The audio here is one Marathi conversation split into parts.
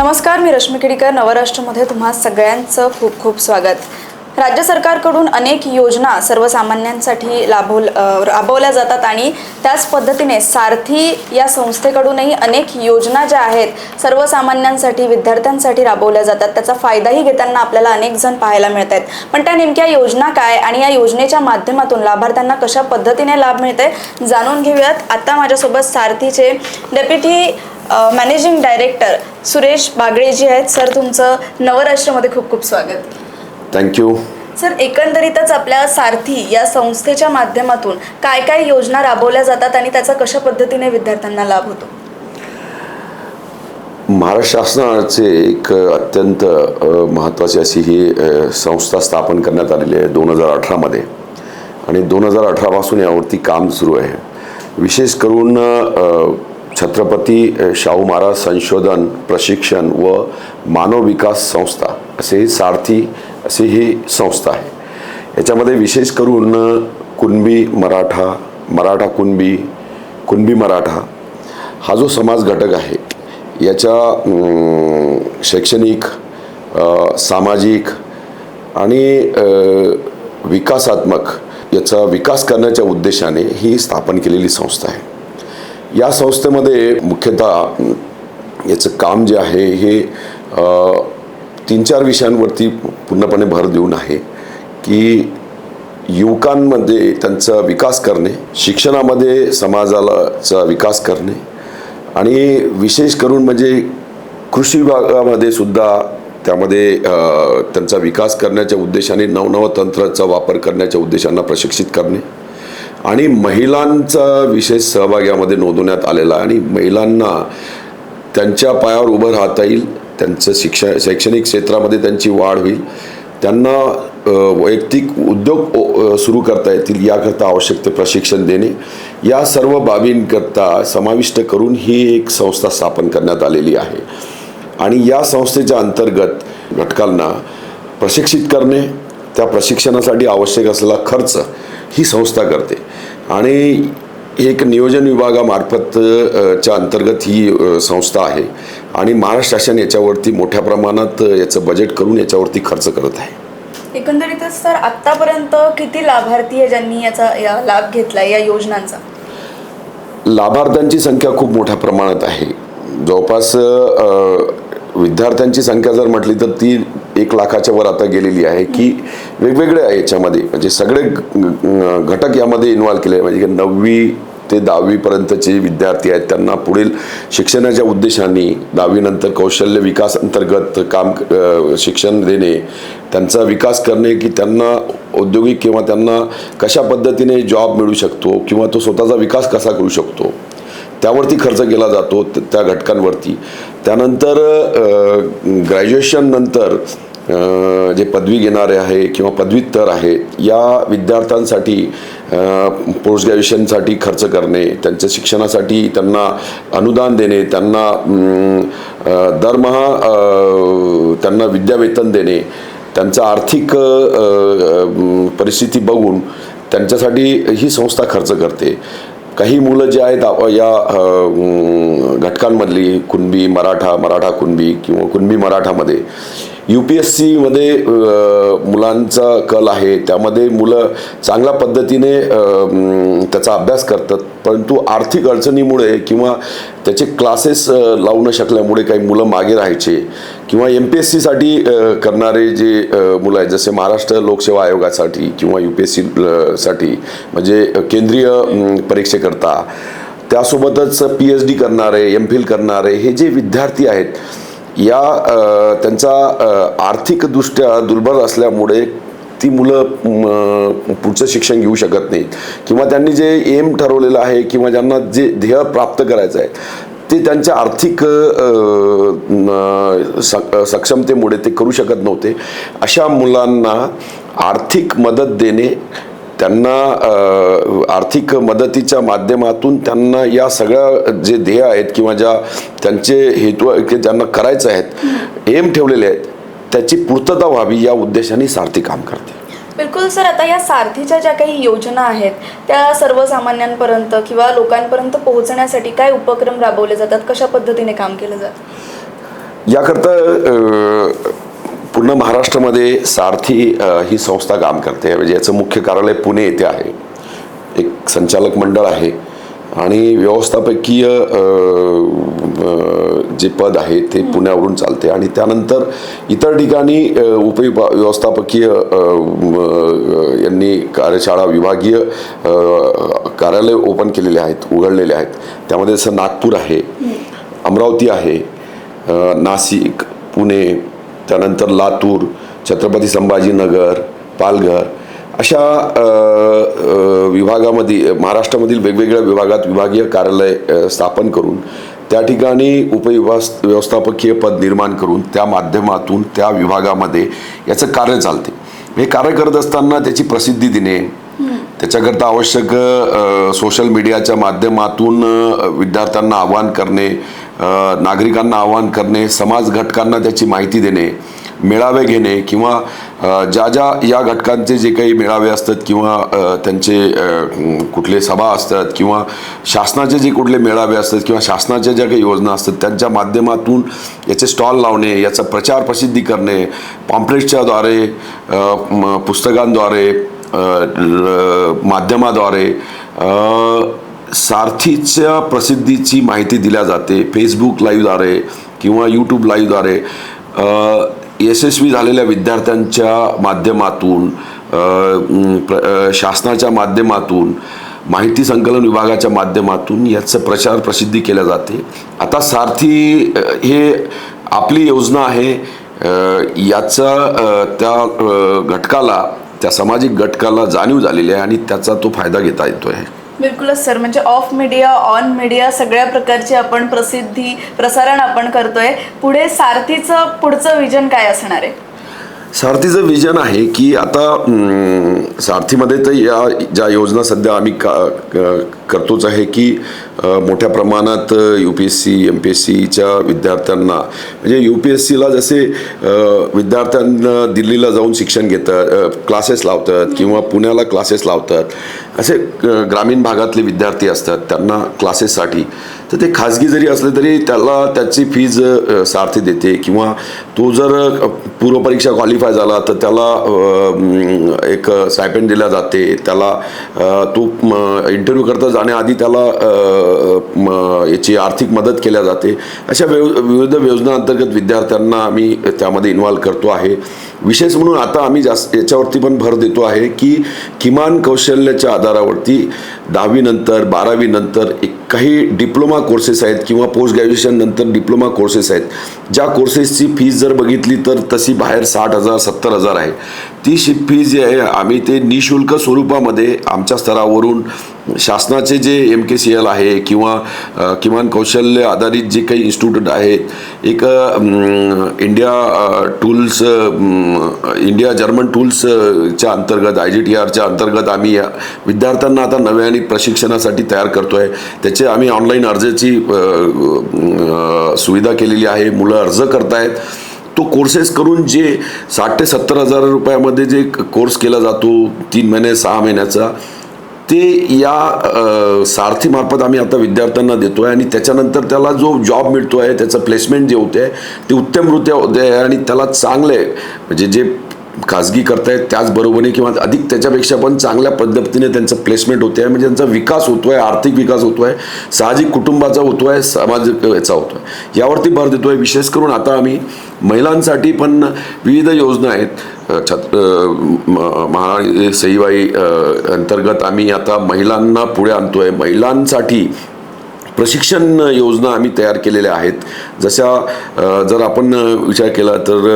नमस्कार मी रश्मी केडीकर नवराष्ट्रमध्ये तुम्हा सगळ्यांचं खूप खूप स्वागत. राज्य सरकारकडून अनेक योजना सर्वसामान्यांसाठी लाभव राबवल्या जातात आणि त्याच पद्धतीने सारथी या संस्थेकडूनही अनेक योजना ज्या आहेत सर्वसामान्यांसाठी विद्यार्थ्यांसाठी राबवल्या जातात. त्याचा फायदाही घेताना आपल्याला अनेक जण पाहायला मिळत आहेत. पण त्या नेमक्या योजना काय आणि या योजनेच्या माध्यमातून लाभार्थ्यांना कशा पद्धतीने लाभ मिळते जाणून घेऊयात. आता माझ्यासोबत सारथीचे deputy managing director Suresh Bagle जे आहेत. सर तुमचं नवराष्ट्रमध्ये खूप खूप स्वागत. थँक्यू सर एकंदरीतच आपल्या सारथी या संस्थेच्या माध्यमातून काय काय योजना राबवल्या जातात आणि त्याचा कशा पद्धतीने विद्यार्थ्यांना लाभ होतो? महाराष्ट्र शासनाचे एक अत्यंत महत्त्वाची अशी ही संस्था स्थापन करण्यात आलेली आहे दोन हजार अठरामध्ये. आणि दोन हजार अठरापासून यावरती काम सुरू आहे. विशेष करून छत्रपती शाहू महाराज संशोधन प्रशिक्षण व मानव विकास संस्था असे ही सारथी अशी ही संस्था आहे. याच्यामध्ये विशेष करून कुणबी मराठा मराठा कुणबी कुणबी मराठा हा जो समाज घटक आहे याच्या शैक्षणिक सामाजिक आणि विकासात्मक याचा विकास करण्याच्या उद्देशाने ही स्थापन केलेली संस्था आहे. या संस्थेमध्ये मुख्यतः याचं काम जे आहे हे तीन चार विषयांवरती पूर्णपणे भर देऊन आहे की युवकांमध्ये त्यांचा विकास करणे शिक्षणामध्ये समाजालाचा विकास करणे आणि विशेष करून म्हणजे कृषी विभागामध्ये सुद्धा त्यामध्ये त्यांचा विकास करण्याच्या उद्देशाने नवनव तंत्राचा वापर करण्याच्या उद्देशांना प्रशिक्षित करणे. आणि महिलांचा विशेष सहभाग यामध्ये नोंदवण्यात आलेला आहे. आणि महिलांना त्यांच्या पायावर उभं राहता येईल त्यांचं शिक्षण शैक्षणिक क्षेत्रामध्ये त्यांची वाढ होईल. त्यांना वैयक्तिक उद्योग सुरू करता येतील याकरता आवश्यक ते प्रशिक्षण देणे. या सर्व बाबींकरता समाविष्ट करून ही एक संस्था स्थापन करण्यात आलेली आहे. आणि या संस्थेच्या अंतर्गत घटकांना प्रशिक्षित करणे त्या प्रशिक्षणासाठी आवश्यक असलेला खर्च ही संस्था करते. आणि एक नियोजन विभागामार्फत च्या अंतर्गत ही संस्था आहे. आणि महाराष्ट्र शासन याच्यावरती मोठ्या प्रमाणात याचं बजेट करून याच्यावरती खर्च करत आहे. एकंदरीतच सर आतापर्यंत किती लाभार्थी आहे ज्यांनी याचा या लाभ घेतला या योजनांचा? लाभार्थ्यांची संख्या खूप मोठ्या प्रमाणात आहे. जवळपास विद्यार्थ्यांची संख्या जर म्हटली तर ती एक लाखाच्या वर आता गेलेली आहे की वेगवेगळे आहे याच्यामध्ये. म्हणजे सगळे घटक यामध्ये इन्व्हॉल्व केले. आहे. म्हणजे नववी ते दहावीपर्यंतचे विद्यार्थी आहेत. त्यांना पुढील शिक्षणाच्या उद्देशाने दहावीनंतर कौशल्य विकास अंतर्गत काम शिक्षण देणे त्यांचा विकास करणे की त्यांना औद्योगिक किंवा त्यांना कशा पद्धतीने जॉब मिळू शकतो किंवा तो स्वतःचा विकास कसा करू शकतो त्यावरती खर्च केला जातो त्या घटकांवरती. त्यानंतर ग्रॅज्युएशन नंतर जे पदवी घेणारे आहे किंवा पदव्युत्तर आहे या विद्यार्थ्यांसाठी पोस्ट ग्रॅज्युएशनसाठी खर्च करणे त्यांच्या शिक्षणासाठी त्यांना अनुदान देणे त्यांना दरमहा त्यांना विद्यावेतन देणे त्यांचा आर्थिक परिस्थिती बघून त्यांच्यासाठी ही संस्था खर्च करते. काही मुलं जे आहेत आप- या घटकांमधली कुणबी मराठा मराठा कुणबी किंवा कुणबी मराठामध्ये यू पी एस सीमध्ये मुलांचा कल आहे. त्यामध्ये मुलं चांगल्या पद्धतीने त्याचा अभ्यास करतात. परंतु आर्थिक अडचणीमुळे किंवा त्याचे क्लासेस लावू न शकल्यामुळे काही मुलं मागे राहायचे किंवा एम पी एस सीसाठी करणारे जे मुलं आहेत जसे महाराष्ट्र लोकसेवा आयोगासाठी किंवा यू पी एस सी साठी म्हणजे केंद्रीय परीक्षेकरता त्यासोबतच पी एच डी करणारे एम फिल करणारे हे जे विद्यार्थी आहेत या त्यांचा आर्थिकदृष्ट्या दुर्बल असल्यामुळे ती मुलं पुढचं शिक्षण घेऊ शकत नाहीत. किंवा त्यांनी जे एम ठरवलेलं आहे किंवा ज्यांना जे ध्येय प्राप्त करायचं आहे ते त्यांच्या आर्थिक स- सक्षमतेमुळे ते करू शकत नव्हते. अशा मुलांना आर्थिक मदत देणे त्यांना आर्थिक मदतीच्या माध्यमातून त्यांना या सगळ्या जे ध्येय आहेत किंवा ज्या त्यांचे हेतू ज्यांना करायचं आहेत एम ठेवलेले आहेत त्याची पूर्तता व्हावी या उद्देशाने सारथी काम करते. बिलकुल सर आता या सारथीच्या ज्या काही योजना आहेत त्या सर्वसामान्यांपर्यंत किंवा लोकांपर्यंत पोहोचण्यासाठी काय उपक्रम राबवले जातात? कशा पद्धतीने काम केलं जातं? याकरता पूर्ण महाराष्ट्रामध्ये सारथी ही संस्था काम करते. म्हणजे याचं मुख्य कार्यालय पुणे येथे आहे. एक संचालक मंडळ आहे. आणि व्यवस्थापकीय जे पद आहे ते पुण्यावरून चालते. आणि त्यानंतर इतर ठिकाणी अ, उपविभा व्यवस्थापकीय यांनी कार्यशाळा विभागीय कार्यालय ओपन केलेले आहेत उघडलेले आहेत. त्यामध्ये जसं नागपूर आहे अमरावती आहे नाशिक पुणे त्यानंतर लातूर छत्रपती संभाजीनगर पालघर अशा विभागामध्ये महाराष्ट्रामधील वेगवेगळ्या विभागात विभागीय कार्यालय स्थापन करून त्या ठिकाणी उपविभा व्यवस्थापकीय पद निर्माण करून त्या माध्यमातून त्या विभागामध्ये याचं कार्य चालते. हे कार्य करत असताना त्याची प्रसिद्धी देणे त्याच्याकरता आवश्यक सोशल मीडियाच्या माध्यमातून विद्यार्थ्यांना आवाहन करणे नागरिकांना आवाहन करणे समाज घटकांना त्याची माहिती देणे मेळावे घेणे किंवा ज्या ज्या या घटकांचे जे काही मेळावे असतात किंवा त्यांचे कुठले सभा असतात किंवा शासनाचे जे कुठले मेळावे असतात किंवा शासनाच्या ज्या काही योजना असतात त्यांच्या माध्यमातून याचे स्टॉल लावणे याचा प्रचार प्रसिद्धी करणे पॉम्पलेट्सच्याद्वारे म, पुस्तकांद्वारे माध्यमाद्वारे सारथीच्या प्रसिद्धीची माहिती दिल्या जाते. फेसबुक लाईव्हद्वारे किंवा यूट्यूब लाईव्हद्वारे यशस्वी झालेल्या विद्यार्थ्यांच्या माध्यमातून प्र- शासनाच्या माध्यमातून माहिती संकलन विभागाच्या माध्यमातून याचं प्रचार प्रसिद्धी केल्या जाते. आता सारथी हे आपली योजना आहे. याचा त्या घटकाला त्या सामाजिक घटकाला जाणीव झालेली आहे आणि त्याचा तो फायदा घेता येतो आहे बिलकुलच सर. म्हणजे ऑफ मीडिया ऑन मीडिया सगळ्या प्रकारची आपण प्रसिद्धी प्रसारण आपण करतोय. पुढे सारथीचं पुढचं विजन काय असणार आहे? सारथीचं विजन आहे की आता सारथीमध्ये तर या ज्या योजना सध्या आम्ही का करतोच आहे की मोठ्या प्रमाणात U P S C M P S सीच्या विद्यार्थ्यांना म्हणजे यू पी एस सीला जसे विद्यार्थ्यांना दिल्लीला जाऊन शिक्षण घेतात क्लासेस लावतात किंवा पुण्याला क्लासेस लावतात असे ग्रामीण भागातले विद्यार्थी असतात त्यांना क्लासेससाठी तर ते खाजगी जरी असले तरी त्याला त्याची फीज सारथी देते किंवा तो जर पूर्वपरीक्षा क्वालिफाय झाला तर त्याला एक स्टायपेंड दिला जाते. त्याला तो इंटरव्ह्यू करता जाण्याआधी त्याला याची आर्थिक मदत केल्या जाते. अशा व्यव विविध योजनांतर्गत विद्यार्थ्यांना आम्ही त्यामध्ये इन्व्हॉल्व करतो आहे. विशेष म्हणून आता आम्ही जास्त याच्यावरती पण भर देतो आहे की किमान कौशल्याच्या आधारावरती दहावीनंतर बारावीनंतर एक काही डिप्लोमा कोर्सेस आहेत किंवा पोस्ट ग्रॅज्युएशन नंतर डिप्लोमा कोर्सेस आहेत ज्या कोर्सेसची फीज जर बघितली तर तशी बाहेर साठ हजार सत्तर हजार आहे. ती शी फीज जी आहे आम्ही ते निशुल्क स्वरूपामध्ये आमच्या स्तरावरून शासनाचे जे एम के सी एल आहे किंवा किमान कौशल्य आधारित जे काही इन्स्टिट्यूट आहेत एक इंडिया टूल्स इंडिया जर्मन टूल्सच्या अंतर्गत आय जी टी आरच्या अंतर्गत आम्ही या विद्यार्थ्यांना आता नव्याने प्रशिक्षणासाठी तयार करतो आहे त्याचे म्हणजे आम्ही ऑनलाईन अर्जाची सुविधा केलेली आहे मुलं अर्ज करतायत. तो कोर्सेस करून जे साठ ते सत्तर हजार रुपयामध्ये जे कोर्स केला जातो तीन महिने सहा महिन्याचा ते या सारथीमार्फत आम्ही आता विद्यार्थ्यांना देतो आहे आणि त्याच्यानंतर त्याला जो जॉब मिळतो आहे त्याचं प्लेसमेंट जे होते आहे ते उत्तमरित्या होते आहे आणि त्याला चांगले म्हणजे जे खाजगी करतायत त्याचबरोबरीने किंवा अधिक त्याच्यापेक्षा पण चांगल्या पद्धतीने त्यांचं प्लेसमेंट होते आहे म्हणजे त्यांचा विकास होतो आहे आर्थिक विकास होतो आहे साहजिक कुटुंबाचा होतो आहे सामाजिक याचा होतो आहे यावरती भर देतो आहे विशेष करून आता आम्ही महिलांसाठी पण विविध योजना आहेत. छत म- महा सईबाई अंतर्गत आम्ही आता महिलांना पुढे आणतो आहे महिलांसाठी प्रशिक्षण योजना आम्ही तयार केलेल्या आहेत. जशा जर आपण विचार केला तर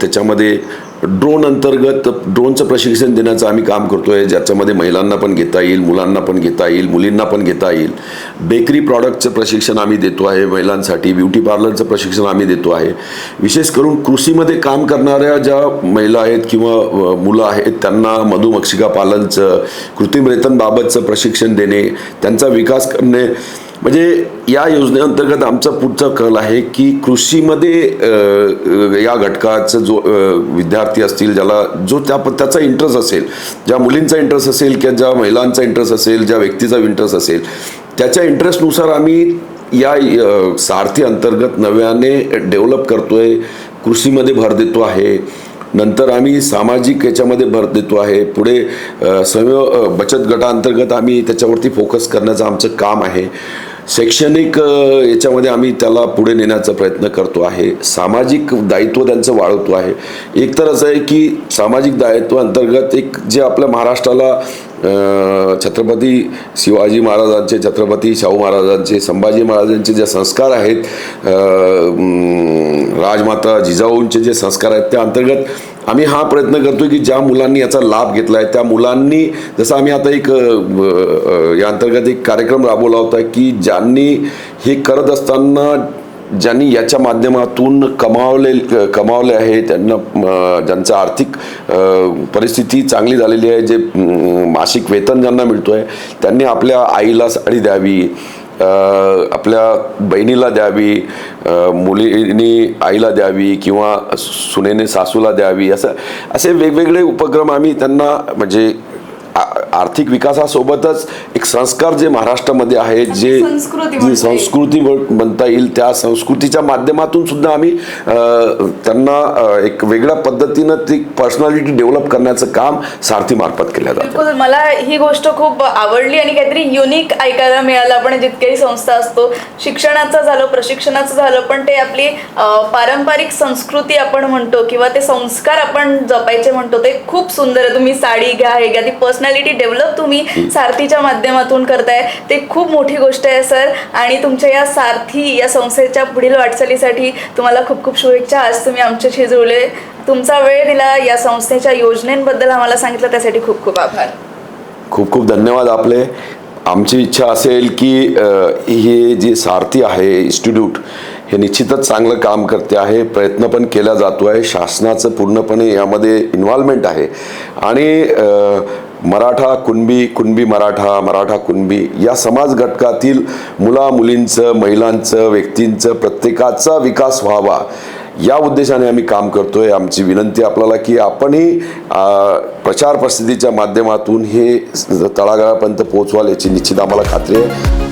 त्याच्यामध्ये ड्रोन अंतर्गत ड्रोनचं प्रशिक्षण देण्याचं आम्ही काम करतो आहे ज्याच्यामध्ये महिलांना पण घेता येईल मुलांना पण घेता येईल मुलींना पण घेता येईल. बेकरी प्रॉडक्टचं प्रशिक्षण आम्ही देतो आहे महिलांसाठी. ब्युटी पार्लरचं प्रशिक्षण आम्ही देतो आहे. विशेष करून कृषीमध्ये काम करणाऱ्या ज्या महिला आहेत किंवा मुलं आहेत त्यांना मधुमक्षिका पालनचं कृत्रिम रेतनबाबतचं प्रशिक्षण देणे त्यांचा विकास करणे म्हणजे या योजनेअंतर्गत आमचा पुढचा कल आहे की कृषीमध्ये या घटकाचं जो विद्यार्थी असतील ज्याला जो त्या त्याचा इंटरेस्ट असेल ज्या मुलींचा इंटरेस्ट असेल किंवा ज्या महिलांचा इंटरेस्ट असेल ज्या व्यक्तीचा इंटरेस्ट असेल त्याच्या इंटरेस्टनुसार आम्ही या सारथी अंतर्गत नव्याने डेव्हलप करतोय कृषीमध्ये भर देतो आहे. नंतर आम्ही सामाजिक याच्यामध्ये भर देतो आहे. पुढे स्वयं बचत गटाअंतर्गत आम्ही त्याच्यावरती फोकस करण्याचं आमचं काम आहे. शैक्षणिक याच्यामध्ये आम्ही त्याला पुढे नेण्याचा प्रयत्न करतो आहे. सामाजिक दायित्व त्यांचं वाढवतो आहे. एक तर असं आहे की सामाजिक दायित्व अंतर्गत एक जे आपल्या महाराष्ट्राला छत्रपती शिवाजी महाराजांचे छत्रपती शाहू महाराजांचे संभाजी महाराजांचे जे संस्कार आहेत राजमाता जिजाऊंचे जे संस्कार आहेत त्या अंतर्गत आम्ही हा प्रयत्न करतो की ज्या मुलांनी याचा लाभ घेतला आहे त्या मुलांनी जसं आम्ही आता एक या अंतर्गत एक कार्यक्रम राबवला होता की ज्यांनी हे करत असताना ज्यांनी याच्या माध्यमातून कमावले कमावले आहे त्यांना ज्यांचा ज्यांचं आर्थिक परिस्थिती चांगली झालेली आहे जे मासिक वेतन ज्यांना मिळतो आहे त्यांनी आपल्या आईला साडी द्यावी आपल्या बहिणीला द्यावी मुलीने आईला द्यावी किंवा सुनेने सासूला द्यावी असं असे वेगवेगळे उपक्रम आम्ही त्यांना म्हणजे आर्थिक विकासासोबतच एक संस्कार जे महाराष्ट्रामध्ये आहे जे संस्कृती जी. संस्कृती म्हण- म्हणता येईल त्या संस्कृतीच्या माध्यमातून सुद्धा आम्ही त्यांना एक वेगळ्या पद्धतीनं ती पर्सनॅलिटी डेव्हलप करण्याचं काम सारथीमार्फत केलं जातं. मला ही गोष्ट खूप आवडली आणि काहीतरी युनिक ऐकायला मिळालं. आपण जितकेही संस्था असतो शिक्षणाचं झालं प्रशिक्षणाचं झालं पण ते आपली पारंपरिक संस्कृती आपण म्हणतो किंवा ते संस्कार आपण जपायचे म्हणतो ते खूप सुंदर आहे. तुम्ही साडी घ्या हे घ्या ती पर्सनॅलिटी डेव्हलप तुम्ही सारथीच्या माध्यमातून करताय. ते खूप मोठी गोष्ट आहे सर. आणि तुमच्या या सारथी या संस्थेच्या पुढील वाटचालीसाठी तुम्हाला खूप खूप शुभेच्छा. आज तुम्ही आमच्याशी जुळले. तुमचा वेळ दिला या संस्थेच्या योजनेबद्दल आम्हाला सांगितलं. त्यासाठी खूप खूप आभार. खूप खूप धन्यवाद आपले. आमची इच्छा असेल की हे जे सारथी आहे इन्स्टिट्यूट हे निश्चितच चांगलं काम करते आहे. प्रयत्न पण केला जातो आहे शासनाचं पूर्णपणे यामध्ये इन्व्हॉल्वमेंट आहे. आणि मराठा कुणबी कुणबी मराठा मराठा कुणबी या समाज घटकातील मुला मुलींचं महिलांचं व्यक्तींचं प्रत्येकाचा विकास व्हावा. या उद्देशाने आम्ही काम करतोय. आमची विनंती आपल्याला की आपणही प्रचार प्रसिद्धीच्या माध्यमातून हे तळागाळापर्यंत पोहोचवाल याची निश्चित आम्हाला खात्री आहे.